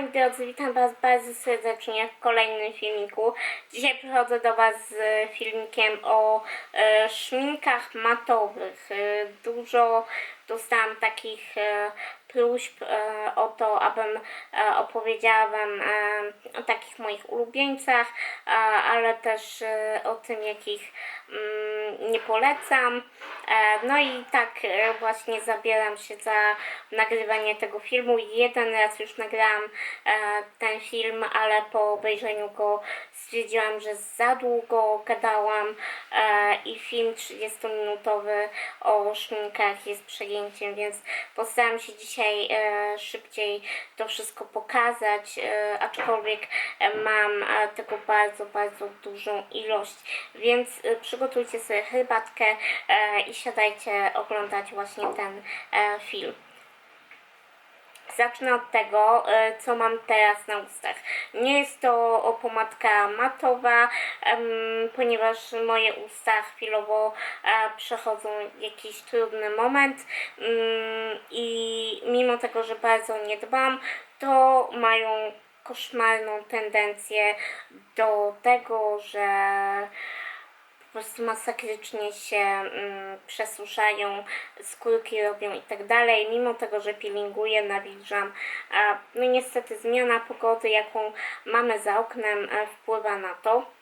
Moi drodzy, witam was bardzo serdecznie w kolejnym filmiku. Dzisiaj przychodzę do was z filmikiem o e, szminkach matowych. E, dużo dostałam takich e, próśb e, o to, abym e, opowiedziała wam e, o takich moich ulubieńcach, e, ale też e, o tym, jakich mm, nie polecam. E, No i tak e, właśnie zabieram się za nagrywanie tego filmu. Jeden raz już nagrałam e, ten film, ale po obejrzeniu go stwierdziłam, że za długo gadałam e, i film 30-minutowy o szminkach jest przejęciem, więc postaram się dzisiaj e, szybciej to wszystko pokazać, e, aczkolwiek mam tego bardzo, bardzo dużą ilość, więc przygotujcie sobie herbatkę i siadajcie oglądać właśnie ten film. Zacznę od tego, e, co mam teraz na ustach. Nie jest to pomadka matowa, ponieważ moje usta chwilowo e, przechodzą jakiś trudny moment mm, i mimo tego, że bardzo nie dbam, to mają koszmarną tendencję do tego, że po prostu masakrycznie się mm, przesuszają, skórki robią i tak dalej. Mimo tego, że peelinguję, nawilżam, no niestety zmiana pogody, jaką mamy za oknem, e, wpływa na to.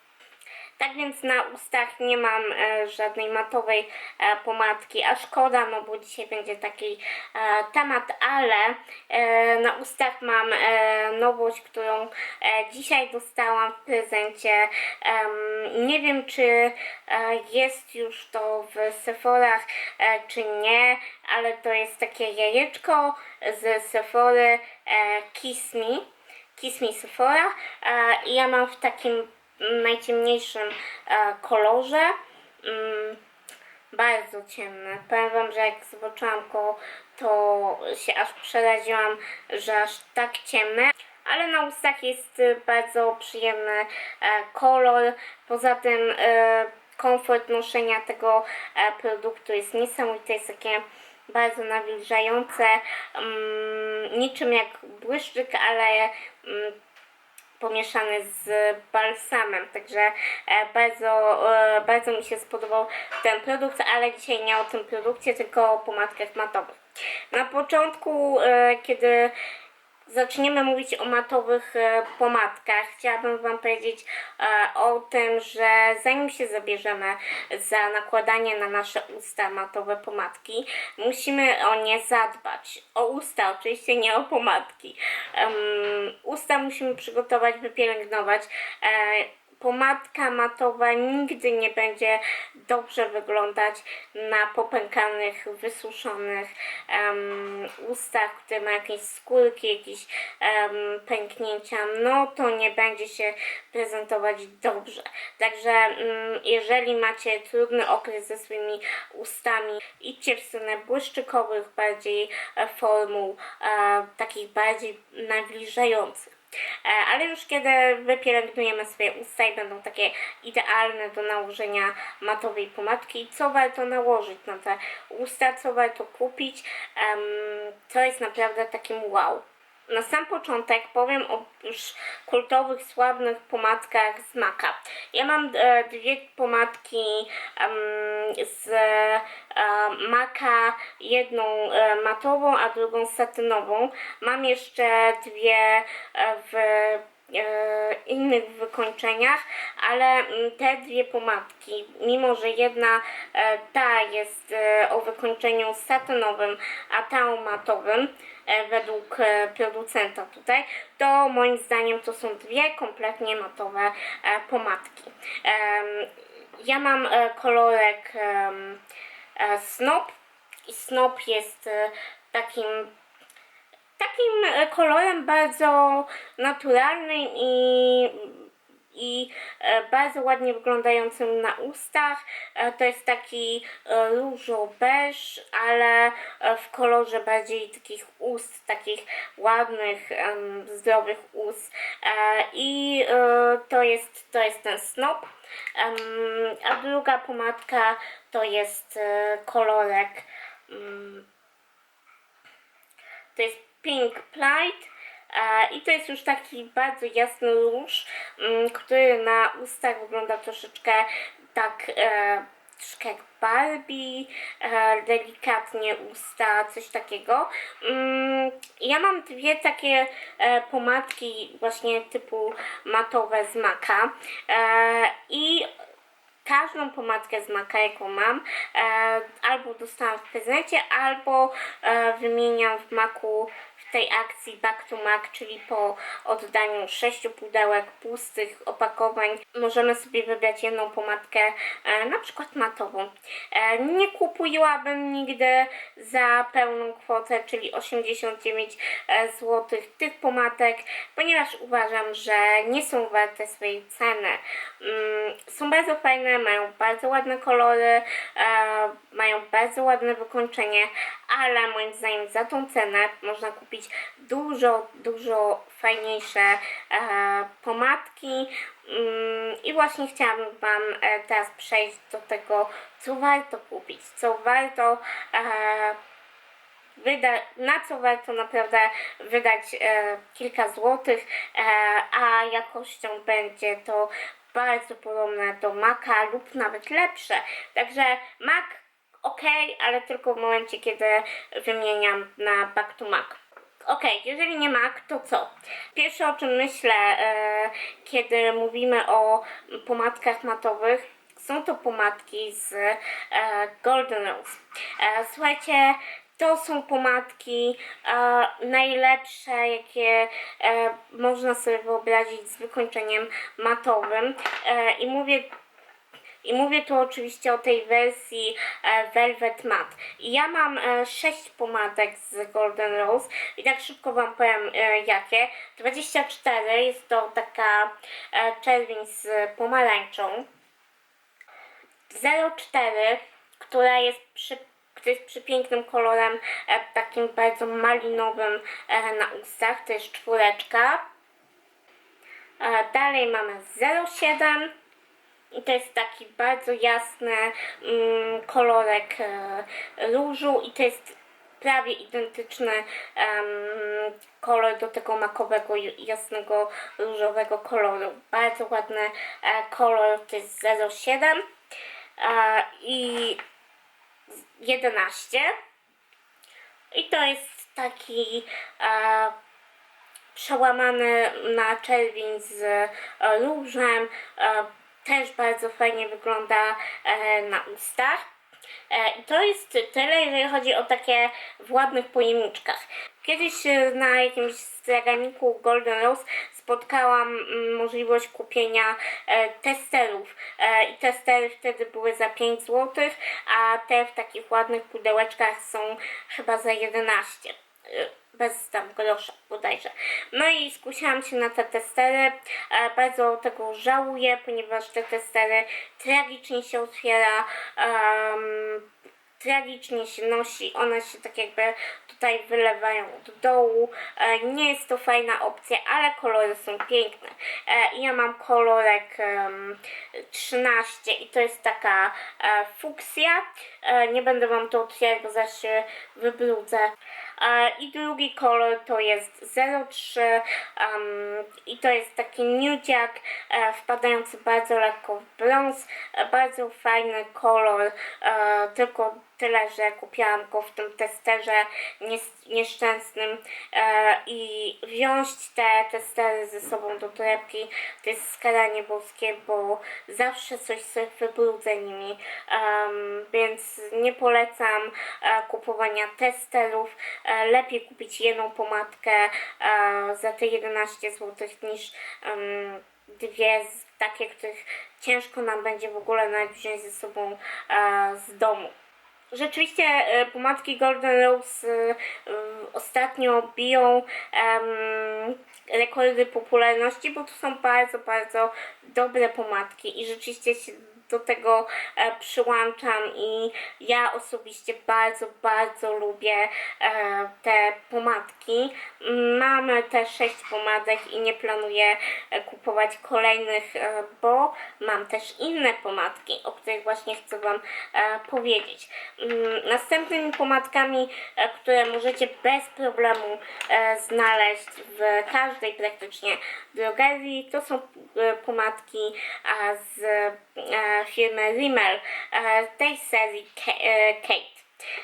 Tak więc na ustach nie mam e, żadnej matowej e, pomadki, a szkoda, no bo dzisiaj będzie taki e, temat, ale na ustach mam nowość, którą dzisiaj dostałam w prezencie. Nie wiem, czy jest już to w Sephorach, czy nie, ale to jest takie jajeczko z Sephory Kiss Me. Kiss Me Sephora i ja mam w takim najciemniejszym e, kolorze. Mm, bardzo ciemne. Powiem Wam, że jak zobaczyłam go, to się aż przeraziłam, że aż tak ciemne. Ale na ustach jest e, bardzo przyjemny e, kolor. Poza tym komfort noszenia tego produktu jest niesamowity. Jest takie bardzo nawilżające. Mm, niczym jak błyszczyk, ale mm, pomieszany z balsamem, także e, bardzo, e, bardzo mi się spodobał ten produkt, ale dzisiaj nie o tym produkcie, tylko o pomadkach matowych. Na początku, e, kiedy zaczniemy mówić o matowych e, pomadkach, chciałabym Wam powiedzieć e, o tym, że zanim się zabierzemy za nakładanie na nasze usta matowe pomadki, musimy o nie zadbać. O usta, oczywiście nie o pomadki. Usta musimy przygotować, wypielęgnować. Pomadka matowa nigdy nie będzie dobrze wyglądać na popękanych, wysuszonych em, ustach, które ma jakieś skórki, jakieś em, pęknięcia, no to nie będzie się prezentować dobrze. Także mm, jeżeli macie trudny okres ze swoimi ustami, idźcie w stronę błyszczykowych bardziej e, formuł, e, takich bardziej nawilżających. E, Ale już kiedy wypielęgnujemy swoje usta i będą takie idealne do nałożenia matowej pomadki, co warto nałożyć na te usta, co warto kupić, to jest naprawdę takim wow. Na sam początek powiem o już kultowych, sławnych pomadkach z Maka. Ja mam e, dwie pomadki em, z e, Maka, jedną e, matową, a drugą satynową. Mam jeszcze dwie e, w innych wykończeniach, ale mm, te dwie pomadki, mimo że jedna e, ta jest e, o wykończeniu satynowym, a ta o matowym, e, według e, producenta tutaj, to moim zdaniem to są dwie kompletnie matowe e, pomadki. Ja mam e, kolorek e, Snop i Snop jest e, takim takim e, kolorem bardzo naturalnym i, i e, bardzo ładnie wyglądającym na ustach. E, To jest taki różo-beż, ale w kolorze bardziej takich ust, takich ładnych, zdrowych ust. I to jest, to jest ten snop. A druga pomadka to jest kolorek mm, to jest Pink Plight. E, I to jest już taki bardzo jasny róż, mm, który na ustach wygląda troszeczkę tak e, troszkę jak Barbie, e, delikatnie usta, coś takiego. Mm, ja mam dwie takie pomadki właśnie typu matowe z Maka i każdą pomadkę z Maka, jaką mam, albo dostałam w prezencie, albo wymieniam w Maku tej akcji Back to Mac, czyli po oddaniu sześciu pudełek pustych opakowań, możemy sobie wybrać jedną pomadkę, e, na przykład matową. E, nie kupiłabym nigdy za pełną kwotę, czyli 89 zł tych pomadek, ponieważ uważam, że nie są warte swojej ceny. Mm, Są bardzo fajne, mają bardzo ładne kolory, e, mają bardzo ładne wykończenie, ale moim zdaniem za tą cenę można kupić dużo, dużo fajniejsze e, pomadki. Mm, I właśnie chciałabym Wam e, teraz przejść do tego, co warto kupić, co warto e, wyda- na co warto naprawdę wydać e, kilka złotych, e, a jakością będzie to bardzo podobne do Maca lub nawet lepsze. Także Mac ok, ale tylko w momencie, kiedy wymieniam na Back to Mac. Ok, jeżeli nie Mac, to co? Pierwsze o czym myślę, e, kiedy mówimy o pomadkach matowych, są to pomadki z e, Golden Rose. E, słuchajcie, to są pomadki e, najlepsze, jakie e, można sobie wyobrazić z wykończeniem matowym. E, I mówię i mówię tu oczywiście o tej wersji e, Velvet Matte. Ja mam e, 6 pomadek z Golden Rose i tak szybko Wam powiem e, jakie. 24 jest to taka e, czerwień z pomarańczą. 04, która jest przy, która jest przepięknym kolorem, e, takim bardzo malinowym e, na ustach, to jest czwóreczka. E, dalej mamy 07 to jest taki bardzo jasny mm, kolorek e, różu i to jest prawie identyczny em, kolor do tego makowego, jasnego różowego koloru. Bardzo ładny e, kolor, to jest 07 e, i 11 i to jest taki e, przełamany na czerwień z e, różem. E, też bardzo fajnie wygląda e, na ustach. E, to jest tyle, jeżeli chodzi o takie w ładnych pojemniczkach. Kiedyś e, na jakimś straganiku Golden Rose spotkałam mm, możliwość kupienia testerów. I testery wtedy były za 5 zł, a te w takich ładnych pudełeczkach są chyba za 11 e, bez tam grosza bodajże. No i skusiłam się na te testery. E, bardzo tego żałuję, ponieważ te testery tragicznie się otwiera. em, tragicznie się nosi, one się tak jakby tutaj wylewają od dołu. E, nie jest to fajna opcja, ale kolory są piękne. E, ja mam kolorek em, 13 i to jest taka e, fuksja. Nie będę wam to otwierać, bo zaś się wybrudzę. E, I drugi kolor to jest 03 em, i to jest taki nudziak e, wpadający bardzo lekko w brąz. E, bardzo fajny kolor, tylko tyle, że kupiłam go w tym testerze nies- nieszczęsnym e, i wziąć te testery ze sobą do torebki to jest skaranie boskie, bo zawsze coś sobie wybrudzę nimi, więc nie polecam e, kupowania testerów. E, lepiej kupić jedną pomadkę za te 11 zł niż dwie takie, których ciężko nam będzie w ogóle nawet wziąć ze sobą z domu. Rzeczywiście e, pomadki Golden Rose e, ostatnio biją rekordy popularności, bo to są bardzo, bardzo dobre pomadki i rzeczywiście się do tego e, przyłączam i ja osobiście bardzo, bardzo lubię e, te pomadki. Mamy te sześć pomadek i nie planuję e, kupować kolejnych, bo mam też inne pomadki, o których właśnie chcę Wam powiedzieć. Mm, Następnymi pomadkami, które możecie bez problemu znaleźć w każdej praktycznie drogerii, to są pomadki z firmy Rimmel e, tej serii e, Kate.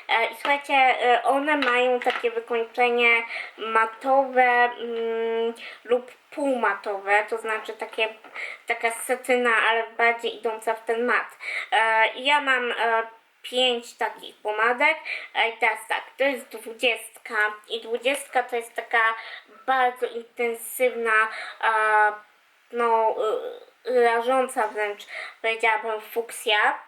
E, I słuchajcie, one mają takie wykończenie matowe mm, lub półmatowe, to znaczy takie, taka setyna, ale bardziej idąca w ten mat. Ja mam pięć takich pomadek i teraz tak, to jest dwudziestka i dwudziestka to jest taka bardzo intensywna, no rażąca wręcz powiedziałabym fuksja.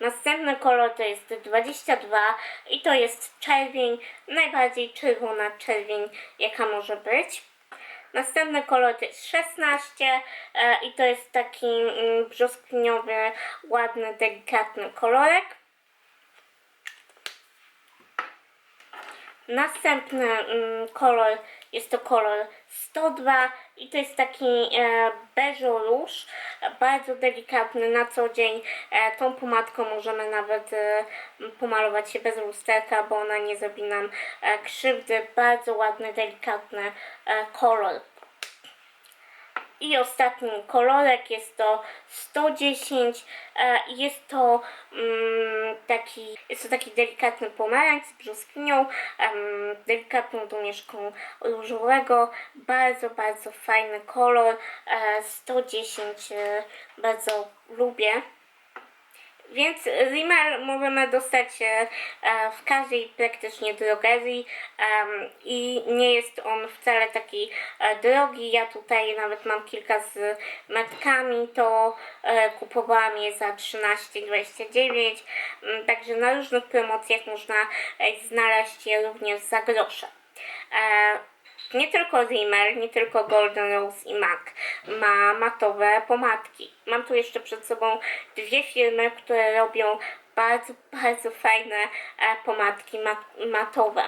Następny kolor to jest 22 i to jest czerwień, najbardziej czerwona czerwień jaka może być. Następny kolor to jest 16 e, i to jest taki mm, brzoskwiniowy, ładny, delikatny kolorek. Następny mm, kolor jest to kolor 102 i to jest taki e, beżo róż, bardzo delikatny na co dzień. E, tą pomadką możemy nawet e, pomalować się bez lusterka, bo ona nie zrobi nam e, krzywdy. Bardzo ładny, delikatny e, kolor. I ostatni kolorek jest to 110 e, jest to mm, taki jest to taki delikatny pomarańcz z brzoskwinią, delikatną domieszką różowego, bardzo, bardzo fajny kolor, e, 110 e, bardzo lubię. Więc Rimmel możemy dostać e, w każdej praktycznie drogerii i nie jest on wcale taki e, drogi. Ja tutaj nawet mam kilka z metkami, to e, kupowałam je za 13,29, mm, także na różnych promocjach można znaleźć je również za grosze. Nie tylko Rimmel, nie tylko Golden Rose i MAC ma matowe pomadki. Mam tu jeszcze przed sobą dwie firmy, które robią bardzo, bardzo fajne e, pomadki mat- matowe.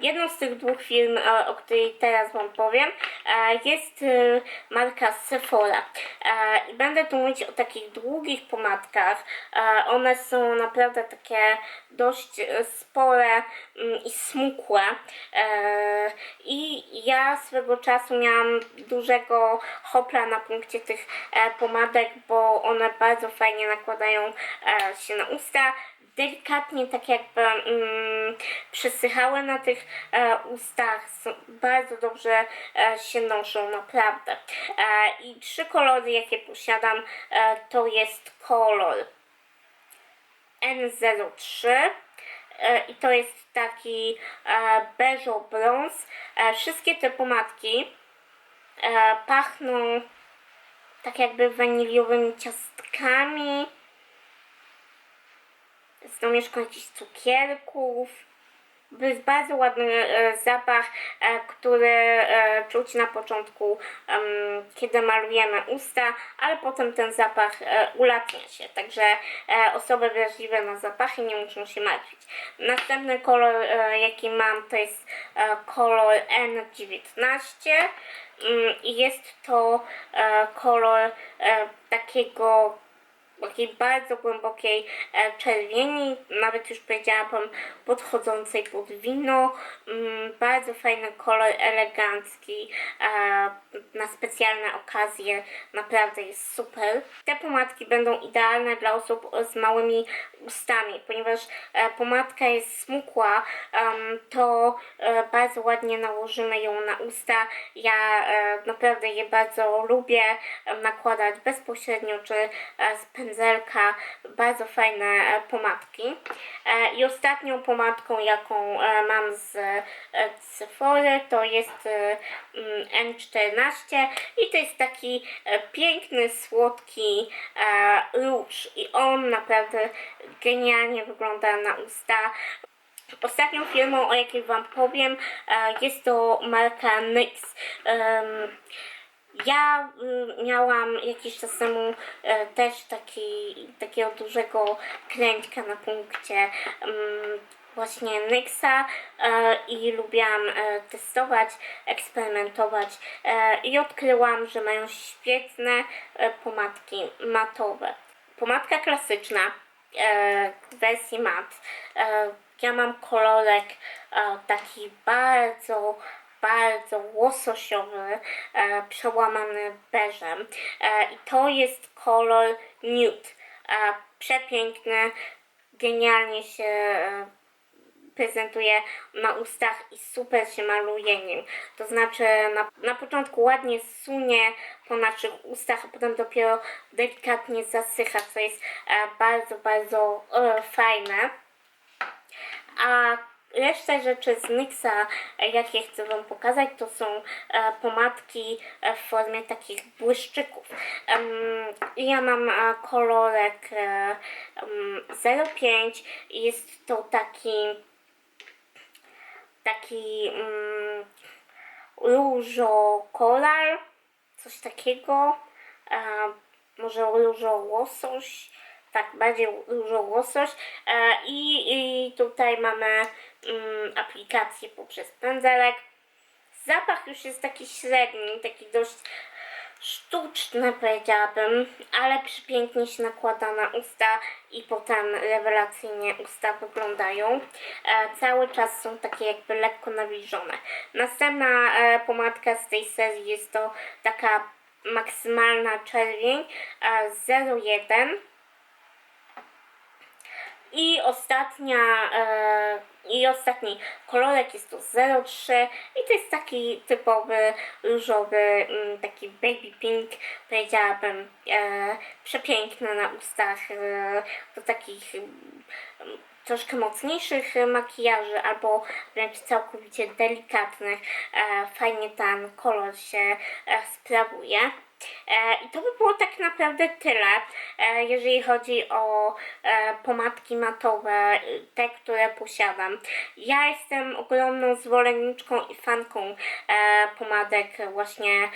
Jedną z tych dwóch firm, e, o której teraz Wam powiem, e, jest e, marka Sephora. I będę tu mówić o takich długich pomadkach. One są naprawdę takie dość spore mm, i smukłe. I ja swego czasu miałam dużego hopla na punkcie tych pomadek, bo one bardzo fajnie nakładają się na usta delikatnie tak jakby mm, na tych e, ustach, są, bardzo dobrze e, się noszą, naprawdę. E, I trzy kolory, jakie posiadam, e, to jest kolor N03 e, i to jest taki e, beżo brąz. E, wszystkie te pomadki e, pachną tak jakby waniliowymi ciastkami z domieszką jakichś cukierków. Jest bardzo ładny e, zapach, e, który e, czuć na początku, kiedy malujemy usta, ale potem ten zapach ulatnia się. Także osoby wrażliwe na zapachy nie muszą się martwić. Następny kolor, jaki mam, to jest kolor N19 Mm, i jest to kolor takiego takiej bardzo głębokiej e, czerwieni, nawet już powiedziałabym podchodzącej pod wino. Mm, bardzo fajny kolor, elegancki, e, na specjalne okazje, naprawdę jest super. Te pomadki będą idealne dla osób z małymi ustami, ponieważ e, pomadka jest smukła, to e, bardzo ładnie nałożymy ją na usta. Ja e, naprawdę je bardzo lubię nakładać bezpośrednio czy z pędzelka. Bardzo fajne pomadki. I ostatnią pomadką, jaką mam z Sephory, to jest mm, N14 i to jest taki piękny, słodki róż i on naprawdę genialnie wygląda na usta. Ostatnią firmą, o jakiej Wam powiem, e, jest to marka NYX. Ja y, miałam jakiś czas temu e, też taki, takiego dużego kręćka na punkcie właśnie Nyxa e, i lubiłam testować, eksperymentować i odkryłam, że mają świetne pomadki matowe. Pomadka klasyczna e, wersji mat. E, ja mam kolorek e, taki bardzo, bardzo łososiowy, e, przełamany beżem. I to jest kolor nude. Przepiękny, genialnie się prezentuje na ustach i super się maluje nim. To znaczy na, na początku ładnie sunie po naszych ustach, a potem dopiero delikatnie zasycha, co jest e, bardzo, bardzo e, fajne. A reszta rzeczy z NYXa, e, jakie chcę Wam pokazać, to są e, pomadki w formie takich błyszczyków. Ja mam kolorek e, em, 05 i jest to taki taki mm, różokolar, coś takiego, e, może różołosoś, tak, bardziej różołosoś e, i, i tutaj mamy mm, aplikację poprzez pędzelek. Zapach już jest taki średni, taki dość sztuczny powiedziałabym, ale przepięknie się nakłada na usta i potem rewelacyjnie usta wyglądają. E, cały czas są takie jakby lekko nawilżone. Następna e, pomadka z tej serii jest to taka maksymalna czerwień e, 01 i ostatnia, e, i ostatni kolorek jest to 03 i to jest taki typowy różowy, mm, taki baby pink, powiedziałabym, e, przepiękny na ustach, e, do takich mm, troszkę mocniejszych makijaży albo wręcz całkowicie delikatnych. E, fajnie ten kolor się e, sprawuje. E, I to by było tak naprawdę tyle, e, jeżeli chodzi o e, pomadki matowe, y, te, które posiadam. Ja jestem ogromną zwolenniczką i fanką pomadek właśnie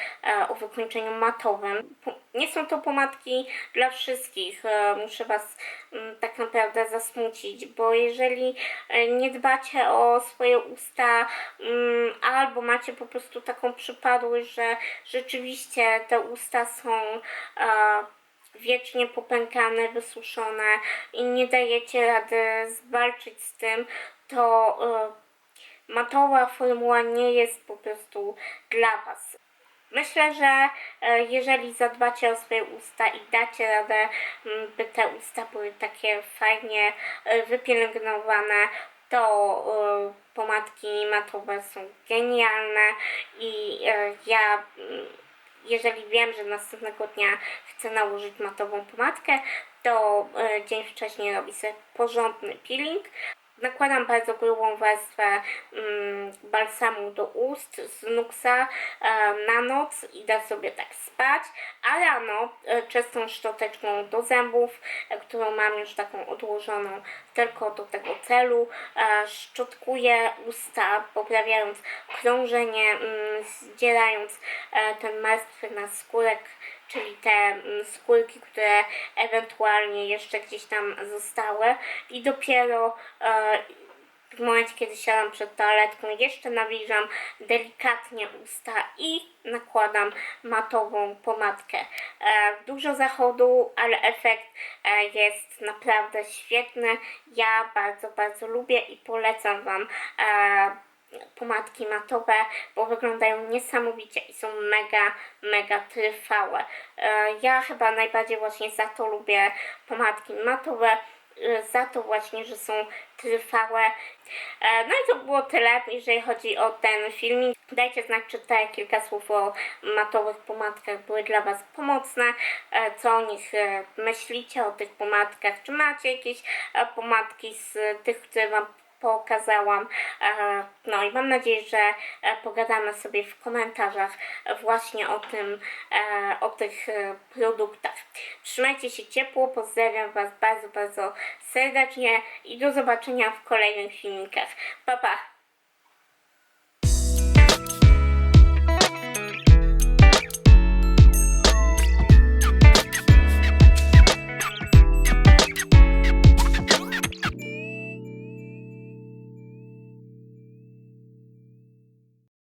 o wykończeniu matowym. Nie są to pomadki dla wszystkich, e, muszę Was mm, tak naprawdę zasmucić, bo jeżeli e, nie dbacie o swoje usta mm, albo macie po prostu taką przypadłość, że rzeczywiście te usta są e, wiecznie popękane, wysuszone i nie dajecie rady zwalczyć z tym, to matowa formuła nie jest po prostu dla Was. Myślę, że e, jeżeli zadbacie o swoje usta i dacie radę, m, by te usta były takie fajnie e, wypielęgnowane, to e, pomadki matowe są genialne i ja mm, jeżeli wiem, że następnego dnia chcę nałożyć matową pomadkę, to dzień wcześniej robię sobie porządny peeling. Nakładam bardzo grubą warstwę mm, balsamu do ust z Nuxa na noc, idę sobie tak spać, a rano e, czystą szczoteczką do zębów, e, którą mam już taką odłożoną tylko do tego celu, e, szczotkuję usta, poprawiając krążenie, mm, zdzierając ten martwy naskórek czyli te mm, skórki, które ewentualnie jeszcze gdzieś tam zostały i dopiero e, w momencie, kiedy siadam przed toaletką, jeszcze nawilżam delikatnie usta i nakładam matową pomadkę. E, dużo zachodu, ale efekt e, jest naprawdę świetny. Ja bardzo, bardzo lubię i polecam Wam pomadki matowe, bo wyglądają niesamowicie i są mega, mega trwałe. E, Ja chyba najbardziej właśnie za to lubię pomadki matowe, e, za to właśnie, że są trwałe. E, No i to było tyle, jeżeli chodzi o ten filmik. Dajcie znać, czy te kilka słów o matowych pomadkach były dla Was pomocne, co o nich myślicie, o tych pomadkach, czy macie jakieś pomadki z tych, które Wam pokazałam. E, No i mam nadzieję, że e, pogadamy sobie w komentarzach właśnie o tym, e, o tych produktach. Trzymajcie się ciepło, pozdrawiam Was bardzo, bardzo serdecznie i do zobaczenia w kolejnych filmikach. Pa, pa!